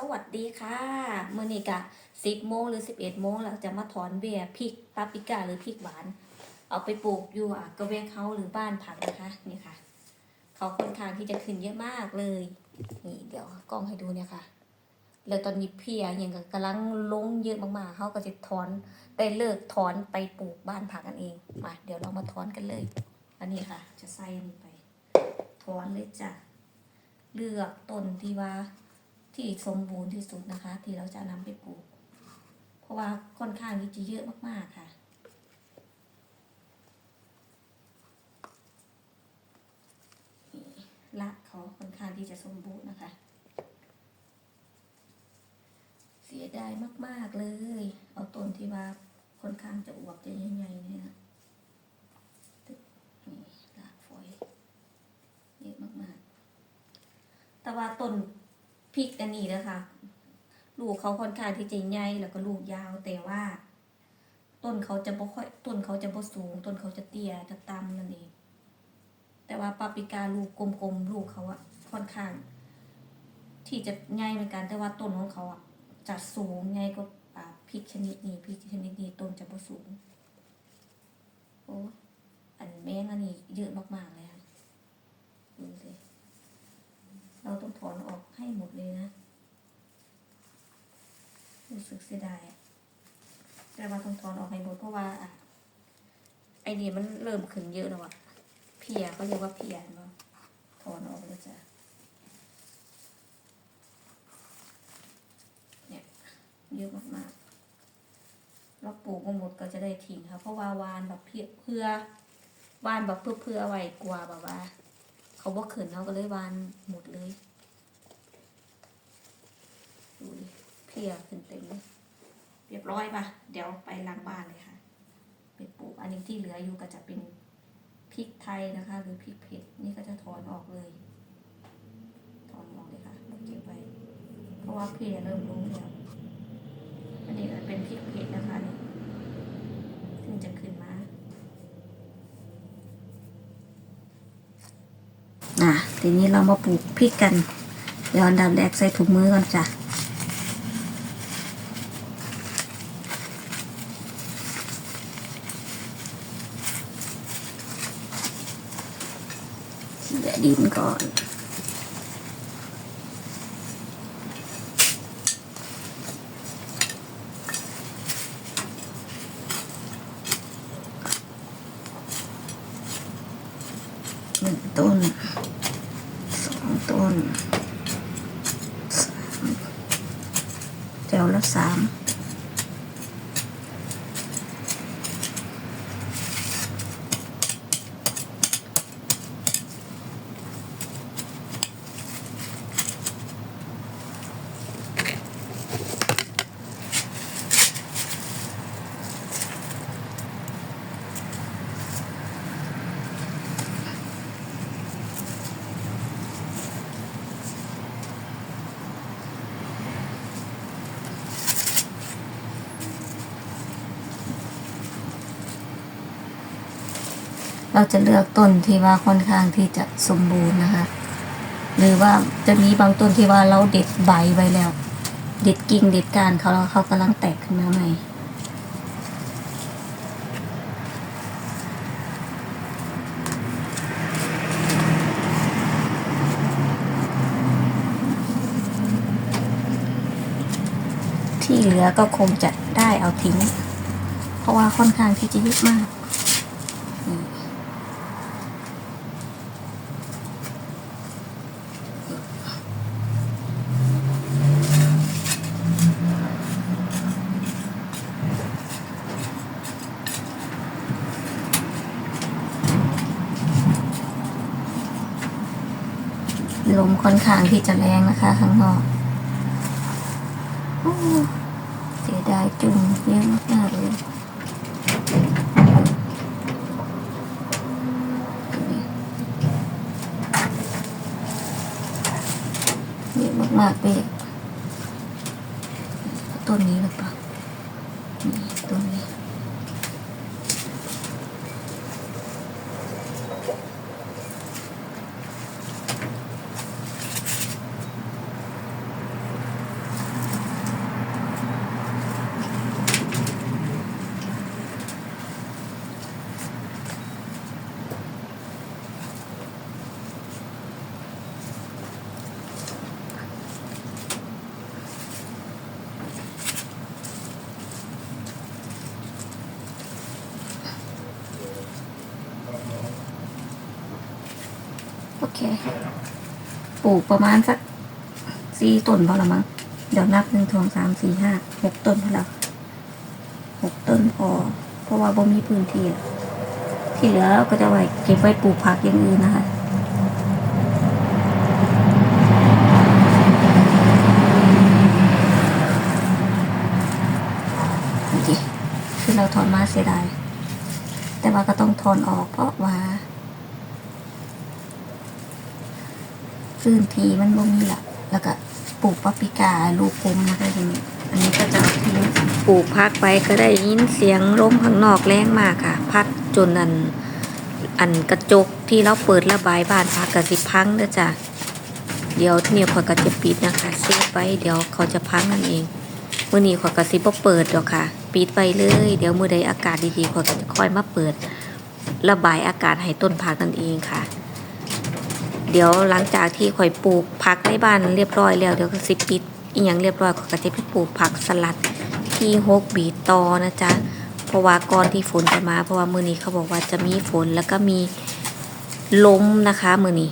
สวัสดีค่ะเมื่อนี้กะสิบโมงหรือสิบเอ็ดโมงแล้วจะมาถอนเบี้ยพริกปาปริก้าหรือพริกหวาน เอาไปปลูกอยู่อะกระเวงเขาหรือบ้านผักนะคะนี่ค่ะ เขาค่อนข้างที่จะขึ้นเยอะมากเลย นี่เดี๋ยวกล้องให้ดูเนี่ยค่ะ แล้วตอนนี้เพียอยังกำลังลงเยอะมากๆเขาก็จะถอนได้เลิกถอนไปปลูกบ้านผักกันเองมาเดี๋ยวเรามาถอนกันเลย อันนี้ค่ะ จะใส่ไปถอนเลยจ้ะเลือกต้นที่ว่า ที่สมบูรณ์ที่สุดนะคะ ที่เราจะนำไปปลูก เพราะว่าค่อนข้างที่จะเยอะมากๆค่ะ ละเขาค่อนข้างที่จะสมบูรณ์นะคะ เสียดายมากๆเลย เอาต้นที่ว่าค่อนข้างจะอวบจะใหญ่ๆเนี่ยนี่ละฝอยเยอะมากๆ แต่ว่าต้น พริกอันนี้นะคะ ลูกเขาค่อนข้างที่จะใหญ่แล้วก็ลูกยาวแต่ว่า ต้นเขาจะบ่ค่อยต้นเขาจะบ่สูง ต้นเขาจะเตี้ยจะต่ำนั่นเองแต่ว่าปาปิกาลูกกลมๆลูกเขาอะค่อนข้าง ที่จะใหญ่เหมือนกัน แต่ว่าต้นของเขาอะจะสูงใหญ่กว่าพริกชนิดนี้พริกชนิดนี้ต้นจะบ่สูงโอ้อันแมงอันนี้เยอะมากๆเลยค่ะดูสิ ถอนออกให้หมดเลยนะ รู้สึกเสียดายอะแต่ว่าต้องถอนออกให้หมดเพราะว่าไอเดียมันเริ่มขึ้นเยอะแล้วอะเพียเขาเรียกว่าเพียเนาะถอนออกแล้วจ้ะเนี่ยเยอะมากๆเราปลูกมาหมดก็จะได้ทิ้งค่ะเพราะว่าวานแบบเพียเพื่อวานแบบเพื่อเพื่อไว้กลัวแบบว่า เขาบอกขืนเขาก็เลยวานหมดเลย ดูดิเพ ลียขึ้นเต็มเลยเรียบร้อยปะเดี๋ยวไปล้างบ้านเลยค่ะไปปลูกอันนี้ที่เหลืออยู่ก็จะเป็นพริกไทยนะคะ หรือพริกเผ็ดนี่ก็จะถอนออกเลย ถอนออกเลยค่ะเก็บไว้เพราะว่าเพลียเริ่มลงแล้วอันนี้ก็เป็นพริกเผ็ดนะคะนี่ซึ่งจะขึ้นมาอะทีนี้เรามาปลูกพริกกัน เดี๋ยวอันดับแรกใส่ถุงมือก่อนจ้ะเดินก่อนหนึ่งต้นสองต้นสามแถวละสาม เราจะเลือกต้นที่ว่าค่อนข้างที่จะสมบูรณ์นะคะ หรือว่าจะมีบางต้นที่ว่าเราเด็ดใบไว้แล้ว เด็ดกิ่งเด็ดก้านเขาแล้วเขากำลังแตกขึ้นมาใหม่ที่เหลือก็คงจะได้เอาทิ้ง เพราะว่าค่อนข้างที่จะเยอะมาก ลมค่อนข้างที่จะแรงนะคะ ข้างนอกเสียดายจุ่มเยอะมากเลยเยอะมากๆเลยต้นนี้หรือเปล่า เคปลูกประมาณสักสี่ต้นพอละมั้งเดี๋ยวนับหนึ่งสองสามสี่ห้าหกต้นพอละหกต้นพอ เพราะว่าบ่มีพื้นที่ที่เหลือเราก็จะไว้เก็บไว้ปลูกผักอย่างอื่นนะคะโอเคคือเราถอนมาเสียดายแต่ว่าก็ต้องถอนออกเพราะว่า พื้นที่มันบ่มีละแล้วก็ปลูกปาปริกาลูกกลมนะคะทีนี้อันนี้ก็จะทิ้งปลูกพักไปก็ได้ยินเสียงลมข้างนอกแรงมากค่ะ พักจนอันอันกระจกที่เราเปิดระบายบ้านพักกระสิพังเด้อจ้ะเดี๋ยวที่นี่ขอยก็จะปิดนะคะเซฟไว้เดี๋ยวเขาจะพังนั่นเองเมื่อนี้ขอยกระซิบเปิดดอกค่ะ ปิดไปเลย เดี๋ยวมื่อใดอากาศดีๆขอยก็จะค่อยมาเปิด ระบายอากาศให้ต้นผักนั่นเองค่ะ เดี๋ยวหลังจากที่ข่อยปลูกผักในบ้านเรียบร้อยแล้วเดี๋ยวก็สิปิดอีหยังเรียบร้อยขอยก็จะไปปลูกผักสลัดที่ฮกบีตอนะจ๊ะเพราะว่าก่อนที่ฝนจะมา เพราะว่ามือนี้เขาบอกว่าจะมีฝนแล้วก็มีลมนะคะมือนี้